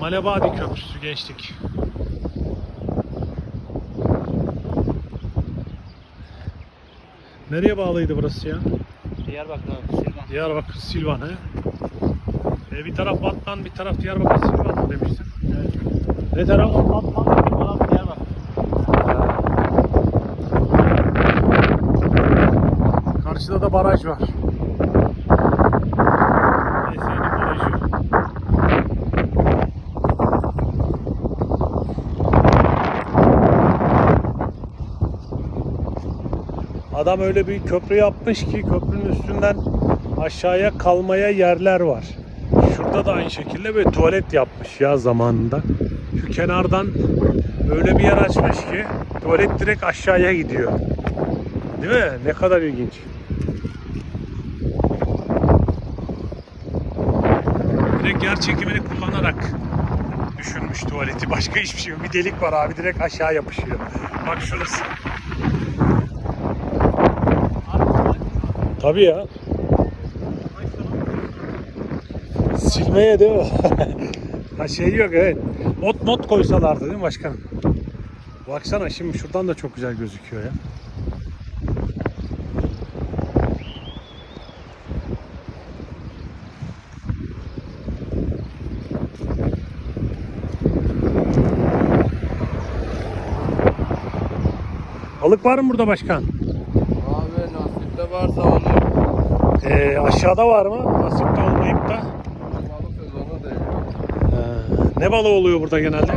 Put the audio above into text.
Malebadi Köprüsü gençlik. Nereye bağlıydı burası ya? Diyarbakır abi. Silvan. Diyarbakır Silvan he? E, bir taraf Batman, bir taraf Diyarbakır Silvan mı demiştin? Evet. Ne taraf? Batman, bir taraf Diyarbakır. Karşıda da baraj var. Adam öyle bir köprü yapmış ki köprünün üstünden aşağıya kalmaya yerler var. Şurada da aynı şekilde böyle tuvalet yapmış ya zamanında. Şu kenardan öyle bir yer açmış ki tuvalet direkt aşağıya gidiyor. Değil mi? Ne kadar ilginç. Direkt yer çekimini kullanarak düşünmüş tuvaleti. Başka hiçbir şey yok. Bir delik var abi direkt aşağı yapışıyor. Bak şurası. Tabii ya. Silmeye mi? ha şey yok evet. Ot mot koysalardı değil mi başkanım? Baksana şimdi şuradan da çok güzel gözüküyor ya. Balık var mı burada başkan? Abi nasipte varsa olur. Ee, aşağıda var mı? Nasipte olmayıp da. Balık sezonu değil. Ee, ne balığı oluyor burada genelde?